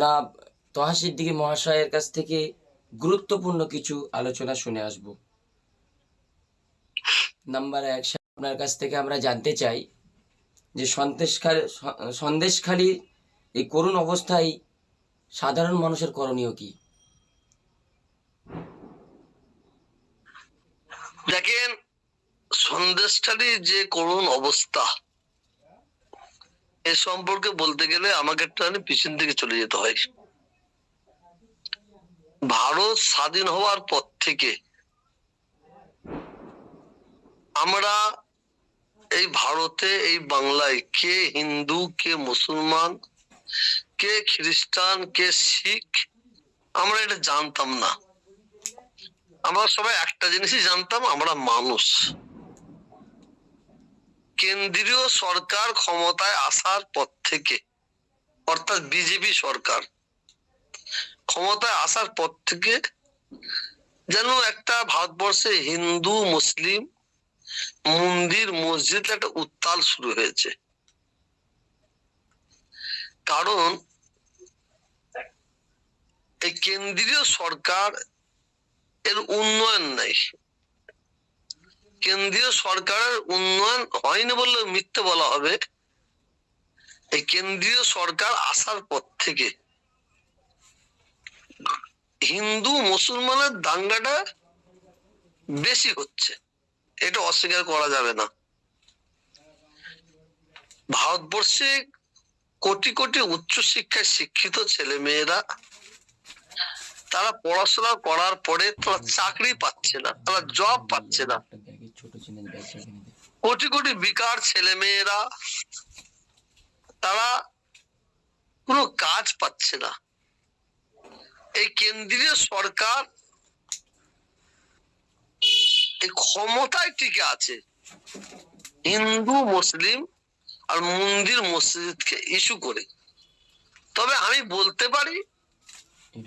না তহা সিদ্দিকী মহাশয়ের কাছ থেকে গুরুত্বপূর্ণ কিছু আলোচনা শুনে আসব। নাম্বার এক আপনার কাছ থেকে আমরা জানতে চাই যে সন্দেশখালী সন্দেশখালী এই করুণ অবস্থায় সাধারণ মানুষের করণীয় কি? দেখেন সন্দেশখালীর যে করুণ অবস্থা এ সম্পর্কে বলতে গেলে আমাকে একটুখানি পিছন দিকে চলে যেতে হয়। ভারত স্বাধীন হওয়ার পর থেকে আমরা এই ভারতে, এই বাংলায় কে হিন্দু, কে মুসলমান, কে খ্রিস্টান, কে শিখ, আমরা এটা জানতাম না। আমরা সবাই একটা জিনিসই জানতাম, আমরা মানুষ। কেন্দ্রীয় সরকার ক্ষমতায় আসার পর থেকে, অর্থাৎ বিজেপি সরকার, ক্ষমতায় আসার পর থেকে যেন একটা ভারতবর্ষে হিন্দু, মুসলিম, মন্দির, মসজিদ একটা উত্তাল শুরু হয়েছে। কারণ এই কেন্দ্রীয় সরকার এর উন্নয়ন নাই। কেন্দ্রীয় সরকারের উন্নয়ন হয়নি বললে মিথ্যে বলা হবে। এই কেন্দ্রীয় সরকার আসার পর থেকে হিন্দু মুসলমানের দাঙ্গাটা বেশি হচ্ছে। এটা অস্বীকার করা যাবে না। ভারতবর্ষে কোটি কোটি উচ্চ শিক্ষায় শিক্ষিত ছেলে মেয়েরা তারা পড়াশোনা করার পরে তারা চাকরি পাচ্ছে না, তারা জব পাচ্ছে না। ছোট। কোটি কোটি বেকার ছেলে মেয়েরা তারা কোনো কাজ পাচ্ছে না। এই কেন্দ্রীয় সরকার এই ক্ষমতায় টিকে আছে। হিন্দু মুসলিম আর মন্দির মসজিদকে ইস্যু করে। তবে আমি বলতে পারি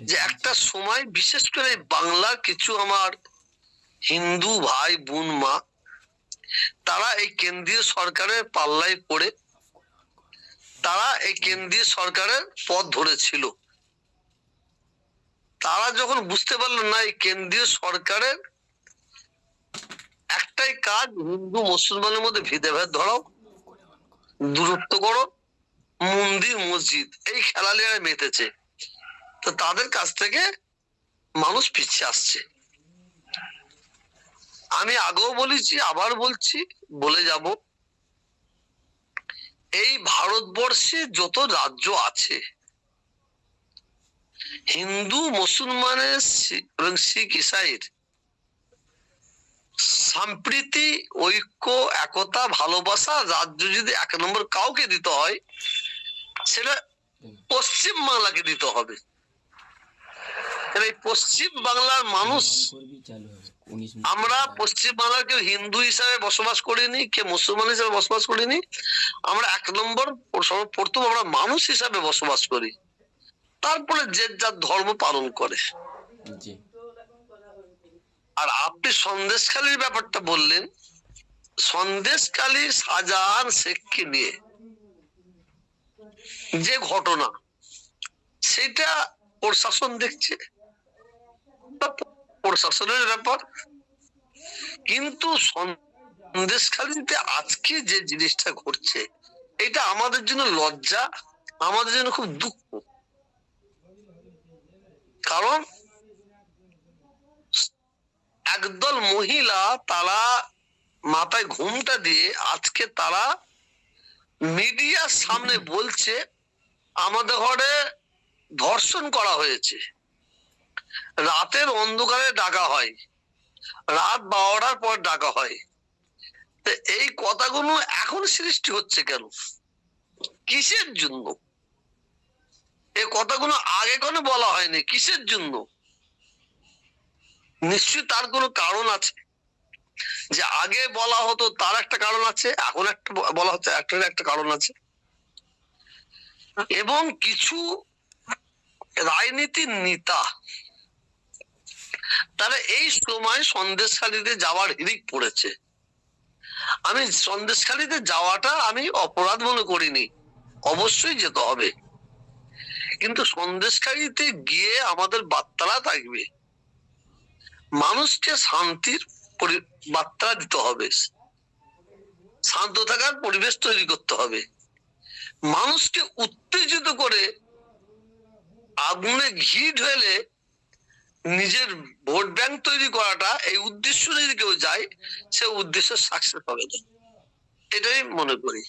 যে একটা সময় বিশেষ করে বাংলার কিছু আমার হিন্দু ভাই, বোন, মা, তারা এই কেন্দ্রীয় সরকারের পাল্লায় পড়ে, তারা এই কেন্দ্রীয় সরকারের পথ ধরেছিল। তারা যখন বুঝতে পারল না এই কেন্দ্রীয় সরকারের একটাই কাজ, হিন্দু, মুসলমানের মধ্যে ভেদাভেদ ধরাও, দূরত্ব করো, মন্দির, মসজিদ, এই খেলালিয়ায় মেতেছে। তো তাদের কাছ থেকে মানুষ পিছিয়ে আসছে। আমি আগেও বলেছি, আবার বলছি, বলে যাব। এই ভারতবর্ষে যত রাজ্য আছে, হিন্দু মুসলমানের এবং শিখ, ইসাইর, সম্প্রীতি, ঐক্য, একতা, ভালোবাসা, রাজ্য যদি এক নম্বর কাউকে দিতে হয়, সেটা পশ্চিম বাংলাকে দিতে হবে। এই পশ্চিম বাংলার মানুষ আমরা পশ্চিম বাংলার কেউ হিন্দু হিসাবে বসবাস করিনি কে মুসলমান হিসাবে বসবাস করিনি। আমরা এক নম্বর সর্বপ্রথম আমরা মানুষ হিসাবে বসবাস করি। তারপরে যে যার ধর্ম পালন করে। আর আপনি সন্দেশখালীর ব্যাপারটা বললেন সন্দেশখালী শাহজাহান শেখকে নিয়ে যে ঘটনা সেটা প্রশাসন দেখছে ব্যাপার। কিন্তু সন্দেশখালীতে আজকে যে জিনিসটা ঘটছে, এটা আমাদের জন্য লজ্জা, আমাদের জন্য খুব দুঃখ। কারণ একদল মহিলা তারা মাথায় ঘুমটা দিয়ে আজকে তারা মিডিয়ার সামনে বলছে, আমাদের ঘরে ধর্ষণ করা হয়েছে। রাতের অন্ধকারে ডাকা হয়। রাত বারোটার পর ডাকা হয়। এই কথাগুলো এখন সৃষ্টি হচ্ছে কেন? কিসের জন্য? এই কথাগুলো আগে কোনো বলা হয়নি? কিসের জন্য? নিশ্চয়ই তার কোনো কারণ আছে। যে আগে বলা হতো তার একটা কারণ আছে, এখন একটা বলা হচ্ছে একটার একটা কারণ আছে। এবং কিছু রাজনীতির নেতা তারা এই সময় সন্দেশখালীতে যাওয়ার হিরিক পড়েছে। আমি সন্দেশখালীতে যাওয়াটা আমি অপরাধ মনে করিনি, অবশ্যই যেতে হবে। কিন্তু সন্দেশকারীতে গিয়ে আমাদের বার্তারা থাকবে। মানুষকে শান্তির বার্তা দিতে হবে। শান্ত থাকার পরিবেশ তৈরি করতে হবে। মানুষকে উত্তেজিত করে আগুনে ঘি ঢেলে নিজের ভোট ব্যাংক তৈরি করাটা এই উদ্দেশ্য যদি কেউ যায়, সে উদ্দেশ্য সাকসেস হবে। না এটাই মনে করি।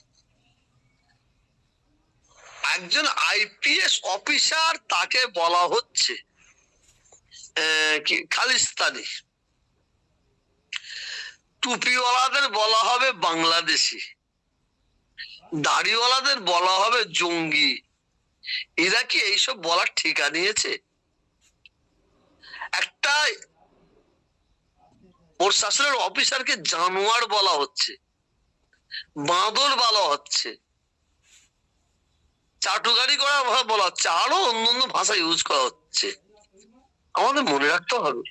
একজন আইপিএস অফিসার তাকে বলা হচ্ছে খালিস্তানি। টুপিওয়ালাদের বলা হবে বাংলাদেশি। দাড়িওয়ালাদের বলা হবে জঙ্গি। এরা কি এইসব বলার ঠিকা নিয়েছে? একটা প্রশাসনের অফিসারকে জানোয়ার বলা হচ্ছে, বাঁদর বলা হচ্ছে, চাটুকারি করা ভাবে বলা হচ্ছে, আরও অন্য অন্য ভাষা ইউজ করা হচ্ছে। আমাদের মনে রাখতে হবে,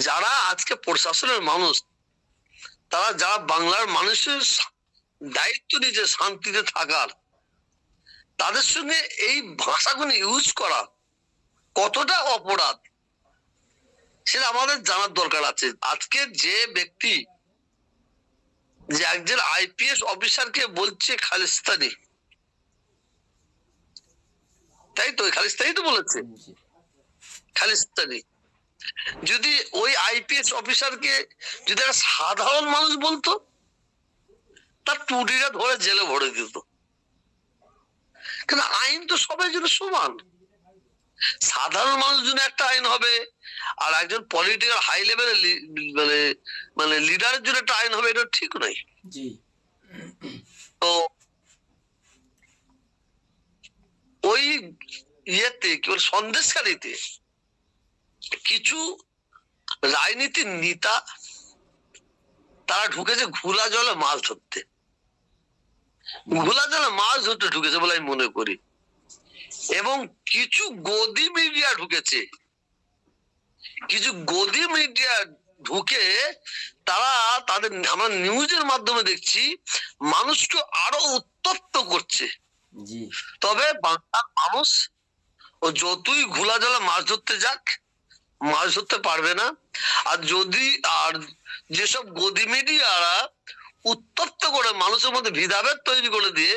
যারা আজকে প্রশাসনের মানুষ, তারা যারা বাংলার মানুষের দায়িত্ব নিয়েছে শান্তিতে থাকার, তাদের সঙ্গে এই ভাষাগুলো ইউজ করা কতটা অপরাধ? সেটা আমাদের জানার দরকার আছে। আজকে যে ব্যক্তি, যে একজন আইপিএস অফিসারকে বলছে খালিস্তানি, তাই তো? খালিস্তানি তো বলেছে। খালিস্তানি। যদি ওই আইপিএস অফিসারকে যদি একটা সাধারণ মানুষ বলতো, তার টুটিটা ধরে জেলে ভরে দিত। কিন্তু আইন তো সবাই জন্য সমান। সাধারণ মানুষ জন্য একটা আইন হবে আর একজন পলিটিক্যাল হাই লেভেলের মানে মানে লিডারের জন্য একটা আইন হবে এটা ঠিক নয়। তো ওই ইয়েতে কি বলে সন্দেশকারীতে কিছু রাজনীতির নেতা তারা ঢুকেছে ঘোলা জলে মাছ ধরতে। ঘোলা জলে মাছ ধরতে ঢুকেছে বলে আমি মনে করি। এবং কিছু গদি মিডিয়া ঢুকেছে। কিছু গদি মিডিয়া ঢুকে তারা তাদের আমরা নিউজের মাধ্যমে দেখছি মানুষকে আরও উত্তপ্ত করছে। তবে বাংলার মানুষ ও যতই ঘোলা জলে মাছ ধরতে যাক মাছ ধরতে পারবে না। আর যদি আর যেসব গদি মিডিয়ারা উত্তপ্ত করে মানুষের মধ্যে ভিদাভেদ তৈরি করে দিয়ে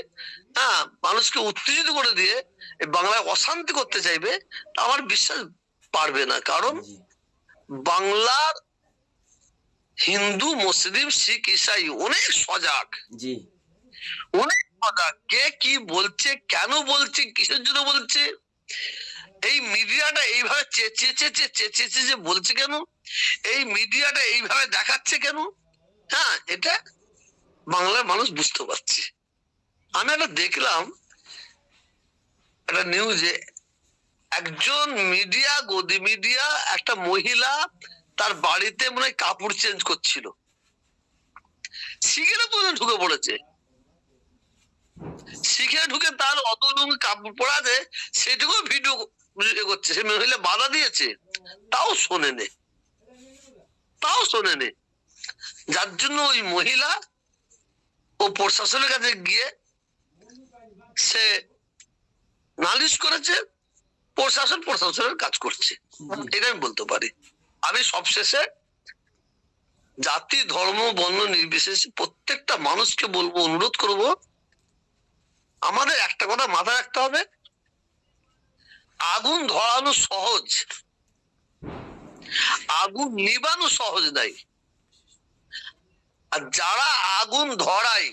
হ্যাঁ মানুষকে উত্তেজিত করে দিয়ে এই বাংলায় অশান্তি করতে চাইবে আমার বিশ্বাস পারবে না। কারণ বাংলার হিন্দু মুসলিম শিখ ইসাই অনেক সজাগ। অনেক কথা কে কি বলছে কেন বলছে কিসের জন্য বলছে? এই মিডিয়াটা এইভাবে চেঁচিয়ে চেঁচিয়ে চেঁচিয়ে চেঁচিয়ে বলছে কেন? এই মিডিয়াটা এইভাবে দেখাচ্ছে কেন? হ্যাঁ এটা বাংলার মানুষ বুঝতে পারছে। আমি একটা দেখলাম, একটা নিউজে একজন মিডিয়া গদি মিডিয়া একটা মহিলা তার বাড়িতে মনে হয় কাপড় চেঞ্জ করছিল। সিগারেট পর্যন্ত ঢুকে পড়েছে। শিখে ঢুকে তার অত রকম কাপড় পরা আছে, সেটুকু ভিডিও করছে। সে মহিলা বাধা দিয়েছে, তাও শোনে নে তাও শোনে নে যার জন্য ওই মহিলা ও প্রশাসনের কাছে গিয়ে সে নালিশ করেছে প্রশাসন প্রশাসনের কাজ করছে। এটা আমি বলতে পারি। আমি সবশেষে জাতি ধর্ম বর্ণ নির্বিশেষে প্রত্যেকটা মানুষকে বলব অনুরোধ করব আমাদের একটা কথা মাথায় রাখতে হবে। আগুন ধরানো সহজ। আগুন নিবানো সহজ নাই। আর যারা আগুন ধরায়,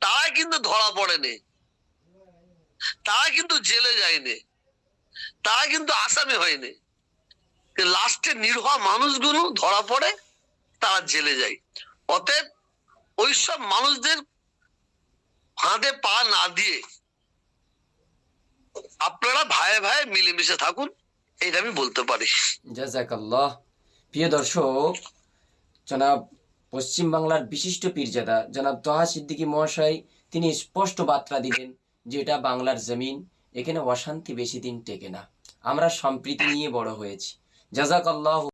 তারাই কিন্তু ধরা পড়েনি। তারা কিন্তু জেলে যায়নি। তারা কিন্তু আসামি হয়নি। লাস্টে নির্ভর মানুষগুলো ধরা পড়ে, তারা জেলে যায়। অতএব ওইসব মানুষদের ফাঁদে পা না দিয়ে আপনারা ভাই ভাই মিলেমিশে থাকুন এটা আমি বলতে পারি। জাজাকাল্লাহ। প্রিয় দর্শক, জনাব পশ্চিমবাংলার বিশিষ্ট পীরজাদা জনাব তহা সিদ্দিকী মহাশয়, তিনি স্পষ্ট বার্তা দিলেন যে এটা বাংলার জমিন, এখানে অশান্তি বেশি দিন টেকে না। আমরা সম্প্রীতি নিয়ে বড় হয়েছি। জাজাকাল্লাহ